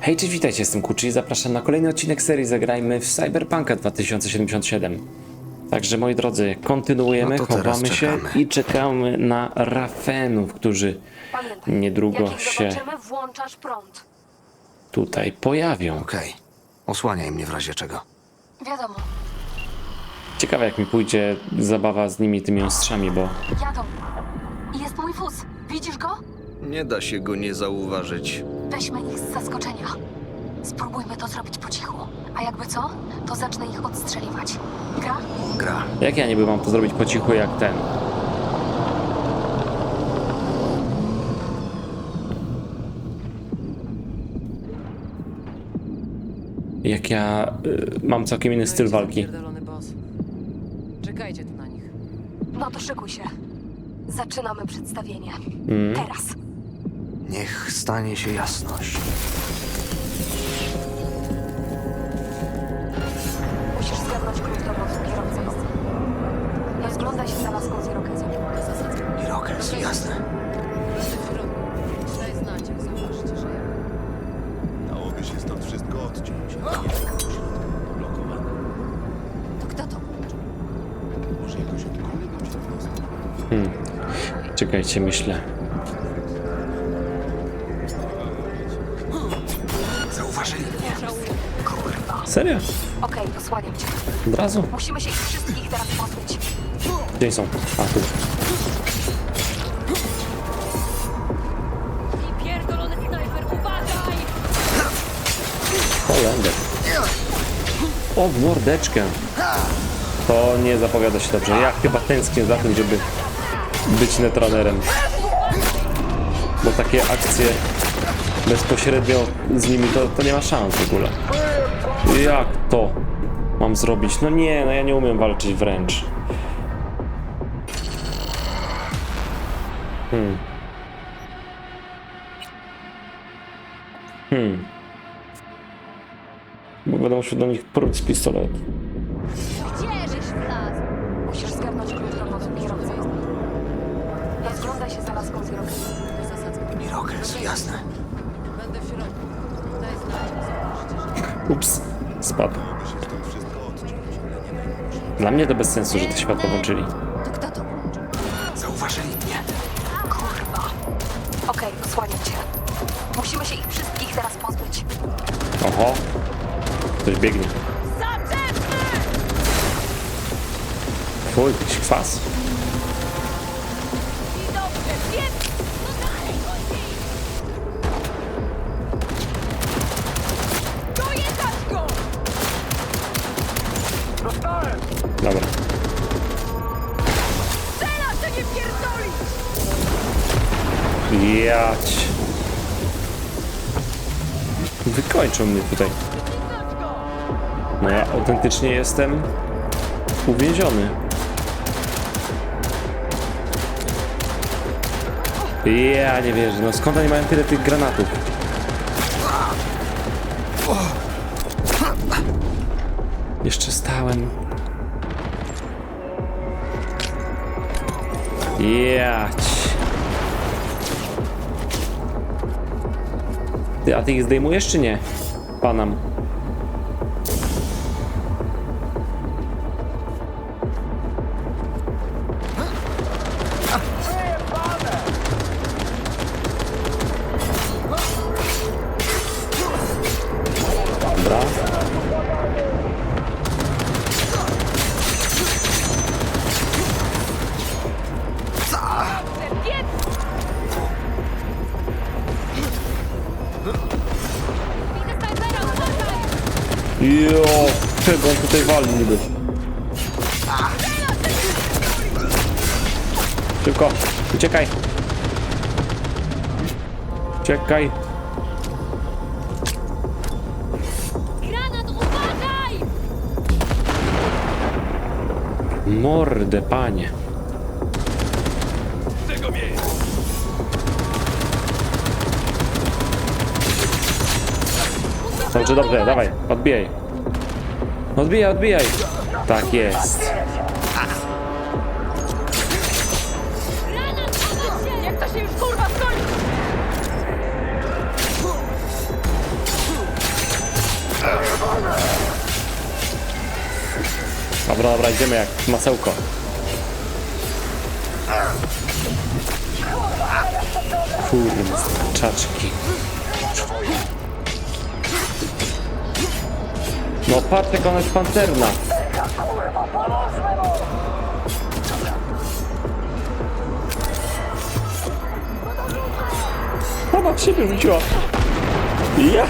Hej, cześć, witajcie, jestem Kuczy i zapraszam na kolejny odcinek serii Zagrajmy w Cyberpunka 2077. Także moi drodzy, kontynuujemy, No chowamy się i czekamy na Rafenów, którzy Pamiętaj, niedługo się zobaczymy, włączasz prąd. tutaj pojawią. Okej. Osłaniaj mnie w razie czego. Wiadomo, Ciekawe jak mi pójdzie zabawa z nimi tymi ostrzami, bo jadą. Jest mój wóz. Widzisz go? Nie da się go nie zauważyć. Weźmy ich z zaskoczenia. Spróbujmy to zrobić po cichu. A jakby co, to zacznę ich odstrzeliwać. Gra? Gra. jak ja niby mam to zrobić po cichu jak ten? Jak ja y, mam całkiem inny styl walki. Pierdolony boss. Czekajcie tu na nich. No to szykuj się. Zaczynamy przedstawienie. Mm. Teraz. Niech stanie się jasność. Musisz zgarnąć klucz do wozu. Kierowca jest. Rozglądaj się za laską z irokezem. I Rokers, jasne. Będę w środku. Daj znać, jak zauważycie, że ja... Dałoby się stąd wszystko odciąć. Blokowane. To kto to? Może jakoś w nos. Hmm. Czekajcie, myślę. Serio? Okej, osłaniam cię. Od razu? Musimy się ich wszystkich teraz pozbyć. Gdzie są? A, tu. I pierdolony snajper, uważaj! Holender. O, w mordeczkę. To nie zapowiada się dobrze. Ja chyba tęsknię za tym, żeby być netrunnerem. Bo takie akcje bezpośrednio z nimi to, to nie ma szans w ogóle. Jak to mam zrobić? No nie, no ja nie umiem walczyć wręcz. Hmm. Hmm. Bo będę musiał do nich pruć z pistoletu. Gdzie żeś wlazł? Musisz zgarnąć klucz do wozu. Kierowca jest. Rozglądaj się za laską z irokezem. To zasadzka. I Rokers, jasne. Będę w środku. Daj znać. Ups, spadł. Dla mnie to bez sensu, że te światła włączyli. To kto to? Zauważyli mnie. Kurwa. Okej, osłaniam cię. Musimy się ich wszystkich teraz pozbyć. Oho, ktoś biegnie. Fuj, jakiś kwas. Wykończą mnie tutaj. No ja autentycznie jestem uwięziony. Ja nie wierzę, no skąd oni mają tyle tych granatów? Jeszcze stałem. Jać. Ty, a ty ich zdejmujesz czy nie? Panam. Uciekaj. Granat, uważaj! Mordę, panie. Dobrze, dobrze, dawaj, odbijaj. Odbijaj, odbijaj. Tak jest. Dobra, dobra, idziemy jak masełko. Kurde, czaczki. No patrz jak ona jest pancerna. Ona w siebie rzuciła. Ja.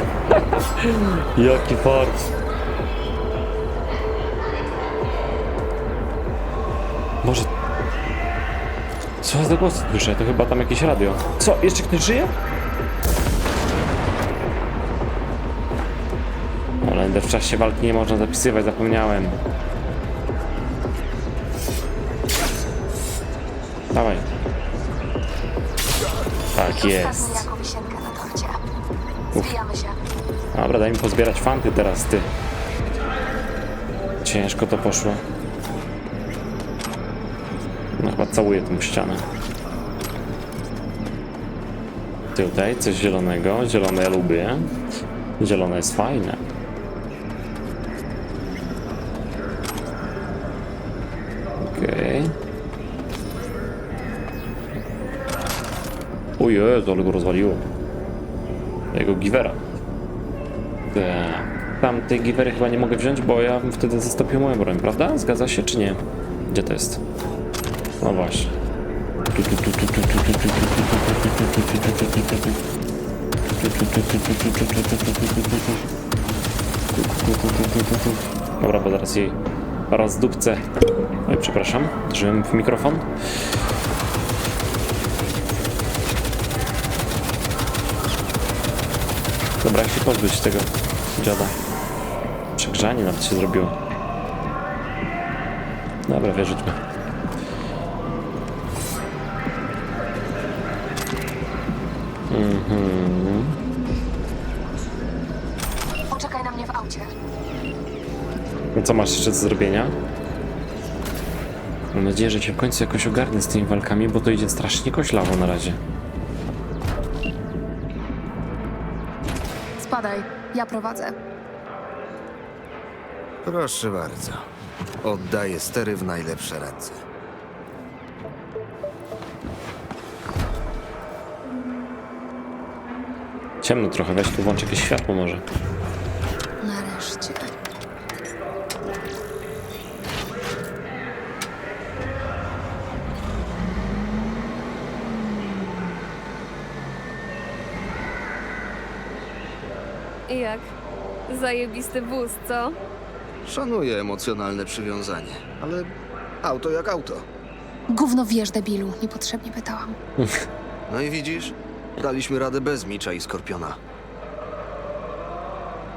Jaki fart. Może... Co za głos słyszę? To chyba tam jakieś radio. Co? Jeszcze ktoś żyje? Ale w czasie walki nie można zapisywać, zapomniałem. Dawaj. Tak jest. Się. Dobra, daj mi pozbierać fanty teraz, ty. Ciężko to poszło. Całuję tą ścianę. Tutaj coś zielonego. Zielone ja lubię. Zielone jest fajne. Okej. O Jezu, ale go rozwaliło. Jego givera. Tam tej givery chyba nie mogę wziąć, bo ja wtedy zastąpił moją broń, prawda? Zgadza się czy nie? Gdzie to jest? No właśnie. Dobra, bo zaraz jej rozdupcę. Oj, przepraszam, drżyłem w mikrofon. Dobra, jak się pozbyć tego dziada? Przegrzanie nawet się zrobiło. Dobra, wierzyćmy. Poczekaj No co masz jeszcze do zrobienia? Mam nadzieję, że cię w końcu jakoś ogarnę z tymi walkami, bo to idzie strasznie koślawo na razie. Spadaj, ja prowadzę. Proszę bardzo. Oddaję stery w najlepsze ręce. Ciemno trochę, weź tu włącz jakieś światło może. Zajebisty wóz, co? Szanuję emocjonalne przywiązanie, ale auto jak auto. Gówno wiesz, debilu. Niepotrzebnie pytałam. No i widzisz? Daliśmy radę bez Micza i Skorpiona.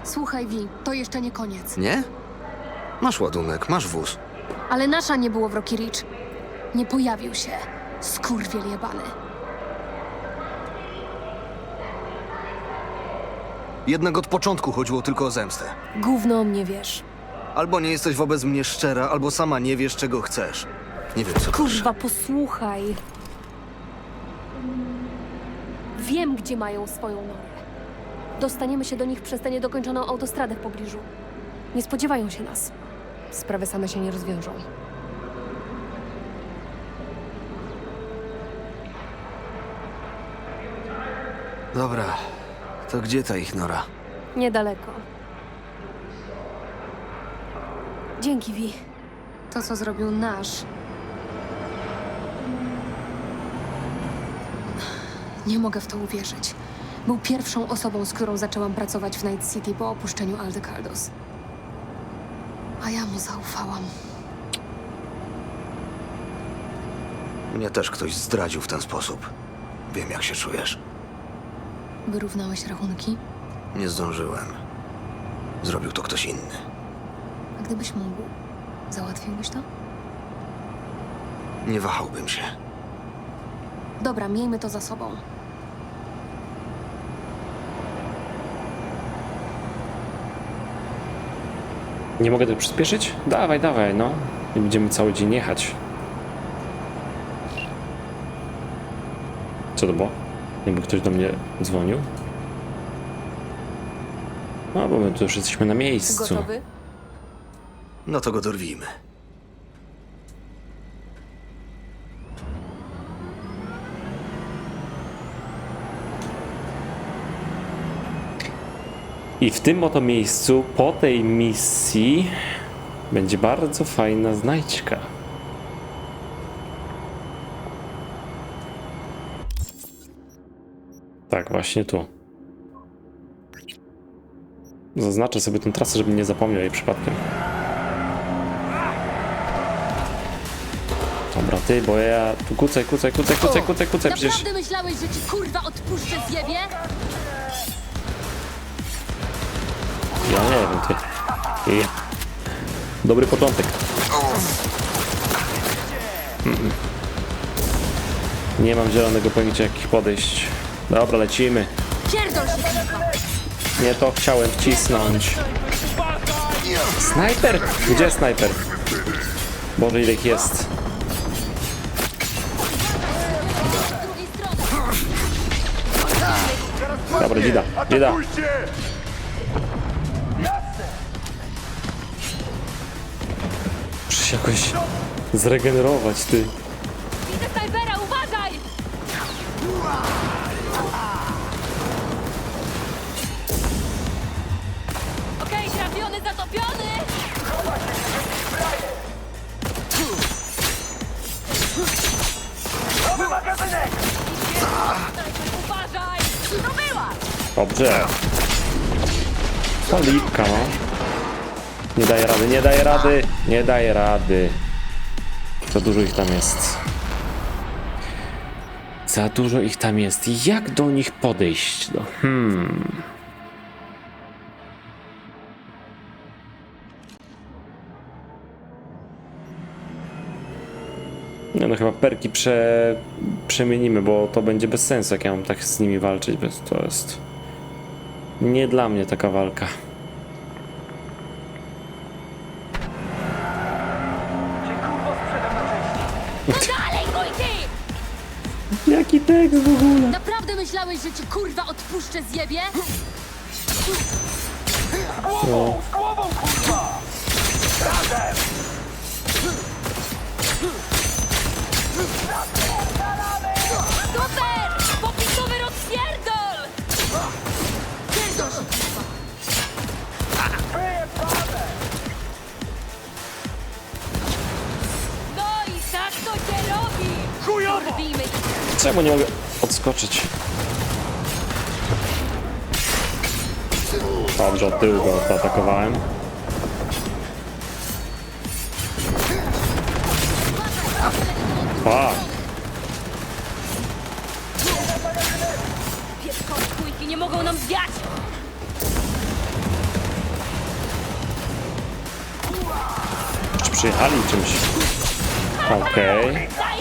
Słuchaj, Wi, to jeszcze nie koniec. Nie? Masz ładunek, masz wóz. Ale nasza nie było w Rocky Ridge. Nie pojawił się. Skurwiel jebany. Jednak od początku chodziło tylko o zemstę. Gówno o mnie wiesz. Albo nie jesteś wobec mnie szczera, albo sama nie wiesz, czego chcesz. Nie wiem, co to Kurwa, posłuchaj. Wiem, gdzie mają swoją norę. Dostaniemy się do nich przez tę niedokończoną autostradę w pobliżu. Nie spodziewają się nas. Sprawy same się nie rozwiążą. Dobra, to gdzie ta ich nora? Niedaleko. Dzięki, Vi. To, co zrobił nasz. Nie mogę w to uwierzyć. Był pierwszą osobą, z którą zaczęłam pracować w Night City po opuszczeniu Aldecardos. A ja mu zaufałam. Mnie też ktoś zdradził w ten sposób. Wiem, jak się czujesz. Wyrównałeś rachunki? Nie zdążyłem. Zrobił to ktoś inny. A gdybyś mógł, załatwiłbyś to? Nie wahałbym się. Dobra, miejmy to za sobą. Nie mogę tego przyspieszyć? Dawaj, dawaj, no. I będziemy cały dzień jechać. Co to było? Jakby ktoś do mnie dzwonił. No, bo my tu już jesteśmy na miejscu. Gotowy? No to go dorwijmy. I w tym oto miejscu po tej misji będzie bardzo fajna znajdźka. Tak, właśnie tu. Zaznaczę sobie tę trasę, żebym nie zapomniał jej przypadkiem. Dobra, ty, bo ja tu kucaj, kucaj, kucaj, kucaj, kucaj, kucaj, przecież... Naprawdę myślałeś, że ci kurwa odpuszczę zjebie? Ja nie wiem, ty. I... Dobry początek. Mm. Nie mam zielonego pojęcia, jakich podejść. Dobra, lecimy. Pierdol się kurwa! Nie to chciałem wcisnąć. Snajper! Gdzie snajper? Boże, ile ich jest. Dobra, dzida, dzida. Muszę się jakoś zregenerować, ty. Dobrze. Polipka, no. Nie daje rady, nie daje rady, nie daje rady. Za dużo ich tam jest. Za dużo ich tam jest. Jak do nich podejść? No, hmm. Nie no, chyba perki prze... przemienimy, bo to będzie bez sensu, jak ja mam tak z nimi walczyć. Bez... To jest... Nie dla mnie taka walka. Dalej, Wojty! Jaki tekst w ogóle? Naprawdę myślałeś, że ci kurwa odpuszczę zjebie? No. Super! Kurwimy! Czemu nie mogę odskoczyć? Dobrze, od tyłu go zaatakowałem. Fuck. Nie mogą nam zwiać! Czy przyjechali czymś? Okej. Zajebiście!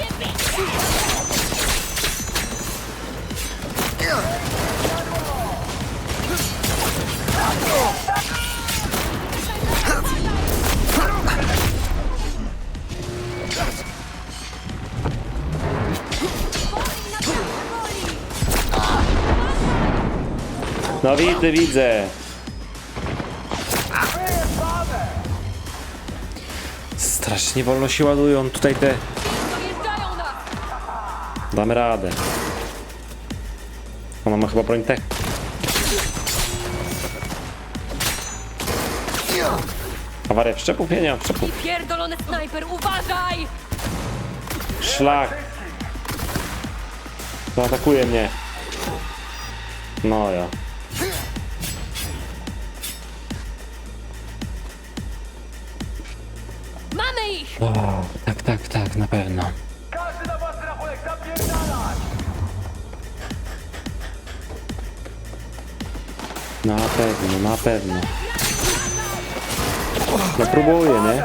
No widzę, widzę. Strasznie wolno się ładują tutaj te... Damy radę. Ona ma chyba broń tech. Awaria wszczepów? Nie, nie mam wszczepów. Pierdolony snajper, uważaj! Szlak. To atakuje mnie. No ja. Mamy ich! O, tak, tak, tak, na pewno. Na pewno, na pewno. No próbuję, nie?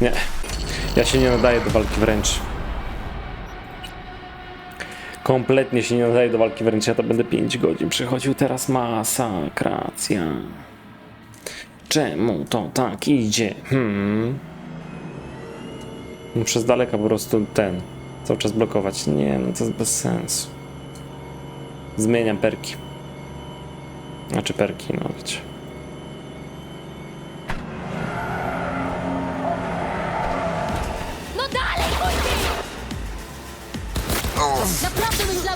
Nie. Ja się nie nadaję do walki wręcz. Kompletnie się nie nadaje do walki wręcz. Ja to będę 5 godzin przychodził teraz. Masakracja. Czemu to tak idzie? Hmm. No Przez daleka po prostu ten. Cały czas blokować. Nie, no to jest bez sensu. Zmieniam perki. Znaczy perki, no wiecie.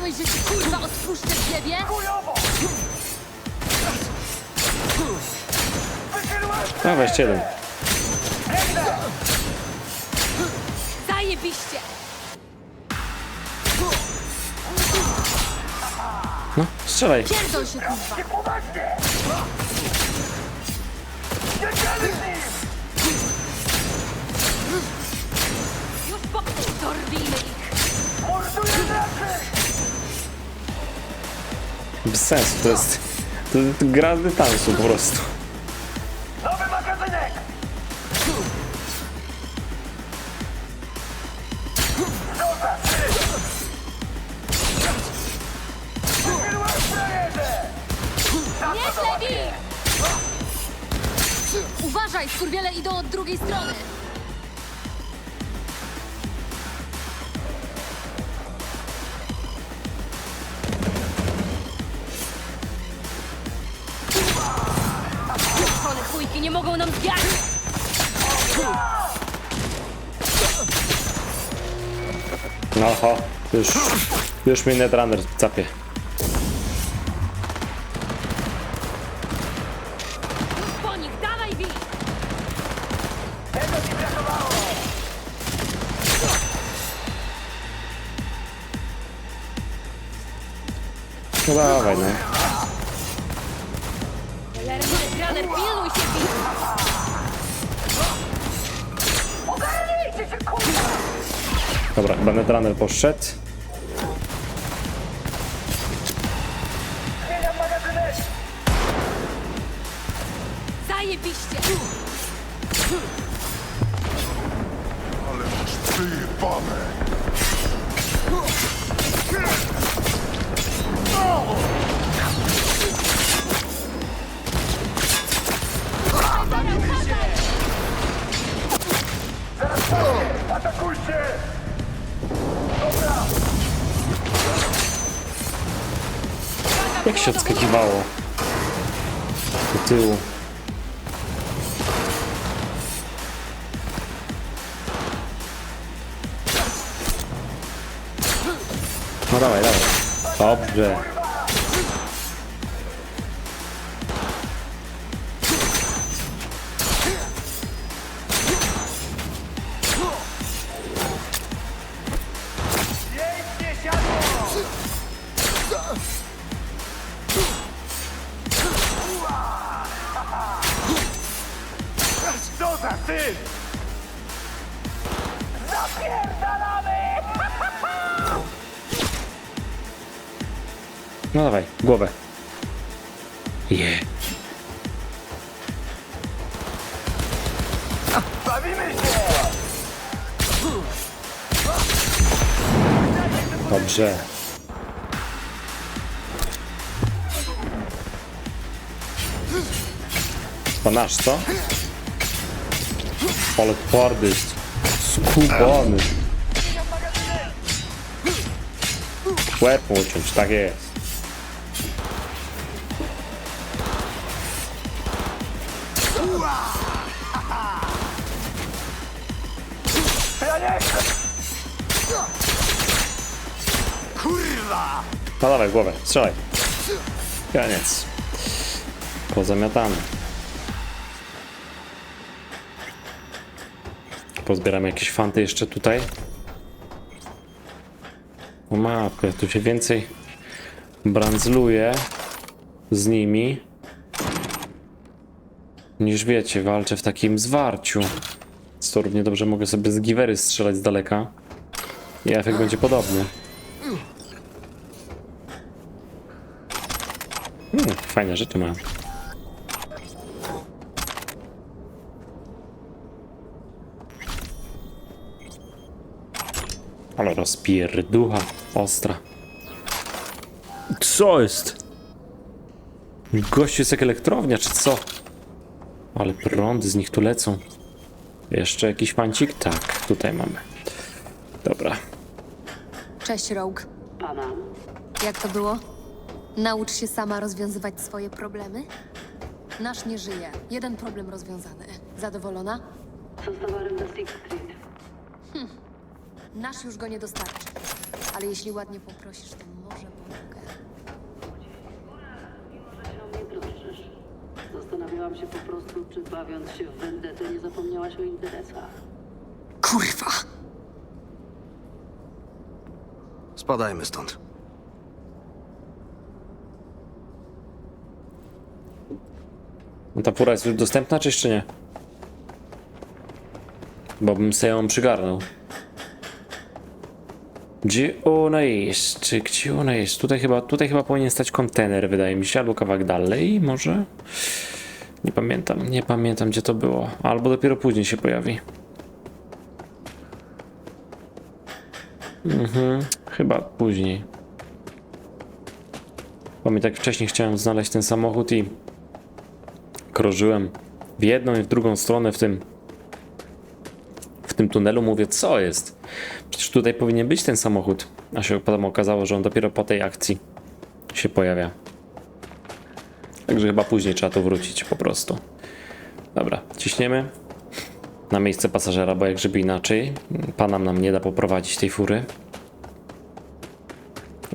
Myślałeś, że ci kurwa odpuszczę ciebie? No weźcie jeden. Zajebiście! No, strzelaj. Pierdol się kurwa! Już po... Dorwijmy ich! Bez sensu, to jest... To jest gra dystansu po prostu. Nowy magazynek! Nieźle! Uważaj, skurwiele idą od drugiej strony! No ho, już... Już mnie Netrunner capie. Po nich, dawaj, brakowało! No dawaj, no. Pilnuj się! Dobra, chyba Netrunner poszedł. Zmieniam magazynek! Zajebiście! Jak się odskakiwało? Do tyłu. No dawaj, dawaj. Dobrze. To nasz, co? Ale twardy jest. Skubany. Łeb mu uciąć, tak jest. Kurwa! No dawaj, głowę, strzelaj. Koniec. Pozamiatamy. Pozbieramy jakieś fanty jeszcze tutaj. O mapkę, tu się więcej brandzluje z nimi. Niż wiecie, walczę w takim zwarciu. To równie dobrze mogę sobie z giwery strzelać z daleka. I efekt będzie podobny. Hmm, fajne rzeczy mam. Ale rozpierducha ostra. Co jest? Gościu jest jak elektrownia, czy co? Ale prądy z nich tu lecą. Jeszcze jakiś pancik? Tak, tutaj mamy. Dobra. Cześć, Rogue. Jak to było? Naucz się sama rozwiązywać swoje problemy? Nasz nie żyje. Jeden problem rozwiązany. Zadowolona? Co z towarem na Sixth Street? Nasz już go nie dostarczy. Ale jeśli ładnie poprosisz, to może pomogę. Się o mnie troszczysz. Zastanawiałam się po prostu, czy bawiąc się w vendetę nie zapomniałaś o interesach. Kurwa! Spadajmy stąd. No ta fura jest już dostępna, czy jeszcze nie? Bo bym sobie ją przygarnął. Gdzie ona jest? Gdzie ona jest? Tutaj chyba, tutaj chyba powinien stać kontener, wydaje mi się, albo kawałek dalej, może? Nie pamiętam, nie pamiętam gdzie to było. Albo dopiero później się pojawi. Mhm, chyba później. Mi tak wcześniej chciałem znaleźć ten samochód i krążyłem w jedną i w drugą stronę w tym tym tunelu mówię, co jest? Przecież tutaj powinien być ten samochód. A się potem okazało, że on dopiero po tej akcji się pojawia. Także chyba później trzeba tu wrócić po prostu. Dobra, ciśniemy na miejsce pasażera, bo jak żeby inaczej, Panam nam nie da poprowadzić tej fury.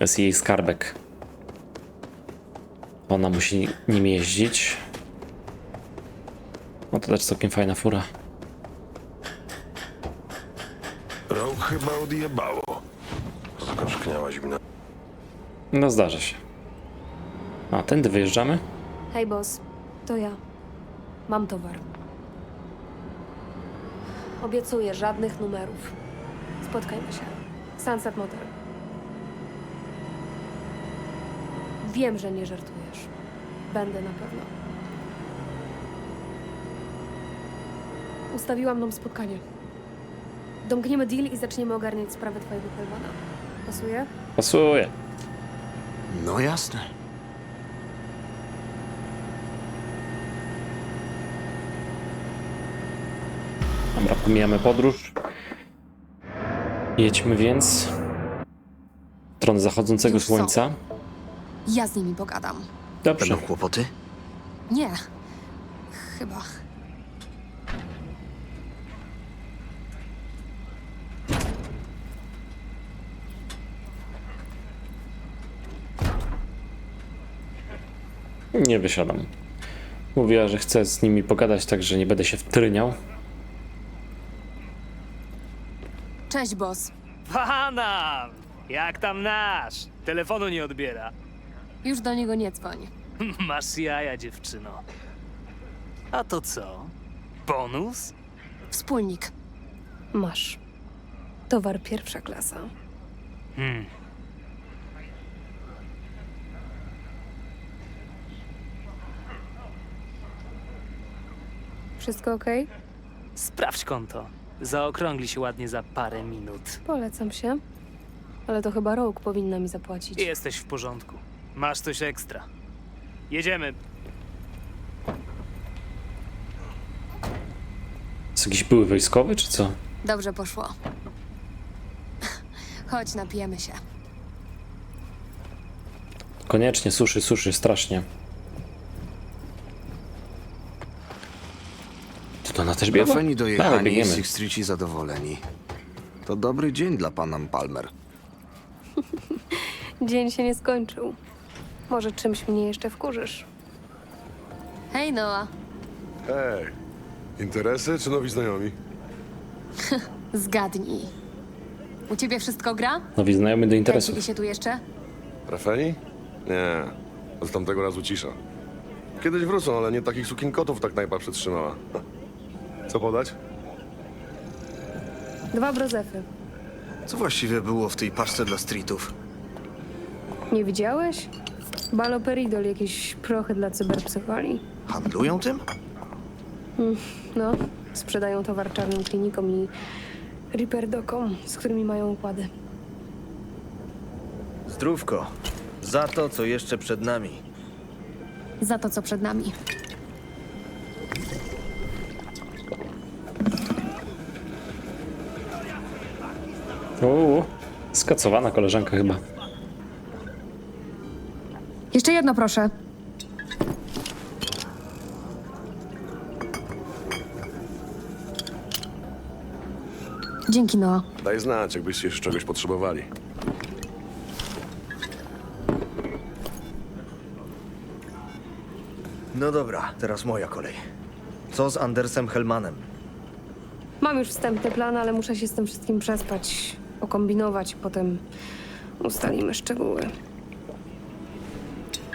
Jest jej skarbek. Ona musi nim jeździć. No to też całkiem fajna fura. Chyba odjebało. Skoszkniałaś mi na... No zdarza się. A, tędy wyjeżdżamy? Hej, boss. To ja. Mam towar. Obiecuję żadnych numerów. Spotkajmy się. Sunset Motel. Wiem, że nie żartujesz. Będę na pewno. Ustawiłam nam spotkanie. Domkniemy deal i zaczniemy ogarniać sprawę twojego pelwana. Pasuje? Pasuje. No jasne. Dobra, pomijamy podróż. Jedźmy więc. w Stronę zachodzącego Już są. słońca. Ja z nimi pogadam. Dobrze. Będą kłopoty? Nie. Chyba. Nie wysiadam. Mówiła, że chce z nimi pogadać, także nie będę się wtryniał. Cześć, boss. Pana! Jak tam nasz? Telefonu nie odbiera. Już do niego nie dzwoń. Masz jaja, dziewczyno. A to co? Bonus? Wspólnik. Masz. Towar pierwsza klasa. Hmm. Wszystko ok? Sprawdź konto. Zaokrągli się ładnie za parę minut. Polecam się. Ale to chyba Rogue powinna mi zapłacić. Jesteś w porządku. Masz coś ekstra. Jedziemy. Jest jakiś były wojskowy, czy co? Dobrze poszło. Chodź, napijemy się. Koniecznie, suszy, suszy, strasznie. To ona też biegła? Grafeni Dawaj, dojechani i biegniemy. Six Streetci zadowoleni. To dobry dzień dla panam Palmer. Dzień się nie skończył. Może czymś mnie jeszcze wkurzysz. Hej, Noah. Hej, interesy czy nowi znajomi? Zgadnij. U ciebie wszystko gra? Nowi znajomy do Kręcili interesów. się tu jeszcze? Rafeni? Nie, od tamtego razu cisza. Kiedyś wrócą, ale nie takich sukinkotów tak najpa przetrzymała. Co podać? Dwa brozefy. Co właściwie było w tej paczce dla streetów? Nie widziałeś? Baloperidol, jakieś prochy dla cyberpsycholi. Handlują tym? No, sprzedają towar czarnym klinikom i Reaperdokom, z którymi mają układy. Zdrówko. Za to, co jeszcze przed nami. Za to, co przed nami. Uuu, skacowana koleżanka chyba. Jeszcze jedno, proszę. Dzięki, Noa. Daj znać, jakbyście jeszcze czegoś potrzebowali. No dobra, teraz moja kolej. Co z Andersem Hellmanem? Mam już wstępny plan, ale muszę się z tym wszystkim przespać, pokombinować, potem ustalimy szczegóły.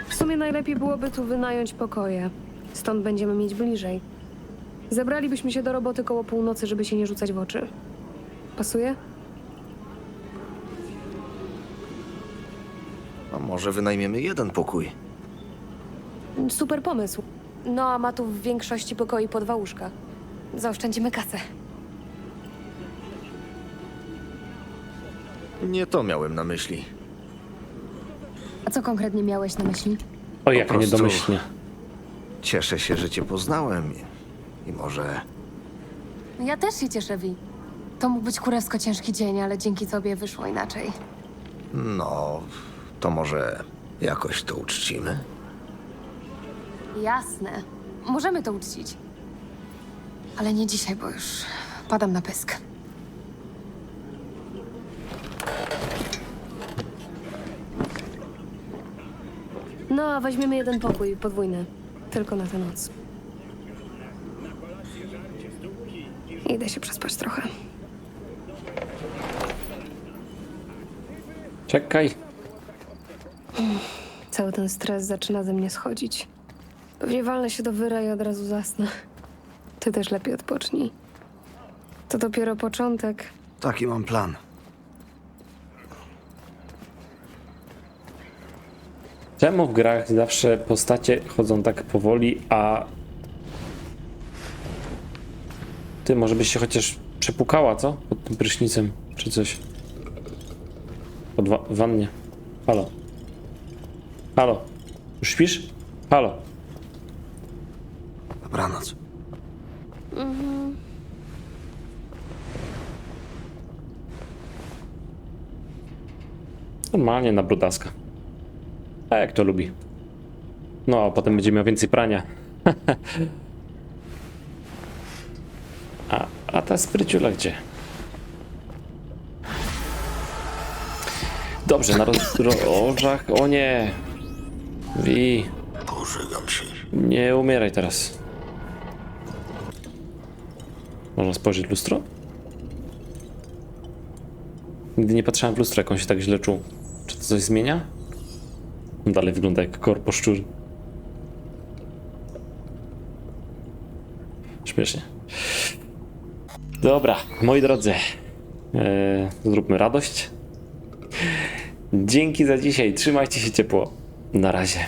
W sumie najlepiej byłoby tu wynająć pokoje. Stąd będziemy mieć bliżej. Zebralibyśmy się do roboty koło północy, żeby się nie rzucać w oczy. Pasuje? A może wynajmiemy jeden pokój? Super pomysł. No, a ma tu w większości pokoi po dwa łóżka. Zaoszczędzimy kasę. Nie to miałem na myśli. A co konkretnie miałeś na myśli? O, jak prostu- niedomyślnie. Cieszę się, że cię poznałem i, i może... Ja też się cieszę, Vi. To mógł być kurewsko ciężki dzień, ale dzięki tobie wyszło inaczej. No, to może jakoś to uczcimy? Jasne. Możemy to uczcić. Ale nie dzisiaj, bo już padam na pysk. No, a weźmiemy jeden pokój podwójny. Tylko na tę noc. Idę się przespać trochę. Czekaj. Cały ten stres zaczyna ze mnie schodzić. Pewnie walnę się do wyra i od razu zasnę. Ty też lepiej odpocznij. To dopiero początek. Taki mam plan. Czemu w grach zawsze postacie chodzą tak powoli, a... Ty, może byś się chociaż przepukała, co? Pod tym prysznicem, czy coś. Pod wa- wannie. Halo. Halo. Już śpisz? Halo. Dobranoc. Normalnie na brudaska. A jak to lubi. No, a potem będzie miał więcej prania. a, a ta spryciula gdzie? Dobrze, na rozdrożach. O nie! Wi, Pożygam się. nie umieraj teraz. Można spojrzeć w lustro? Nigdy nie patrzyłem w lustro, jak on się tak źle czuł. Czy to coś zmienia? Dalej wygląda jak korpo szczur. Śmiesznie. Dobra, moi drodzy. e, zróbmy radość. Dzięki za dzisiaj. Trzymajcie się ciepło. Na razie.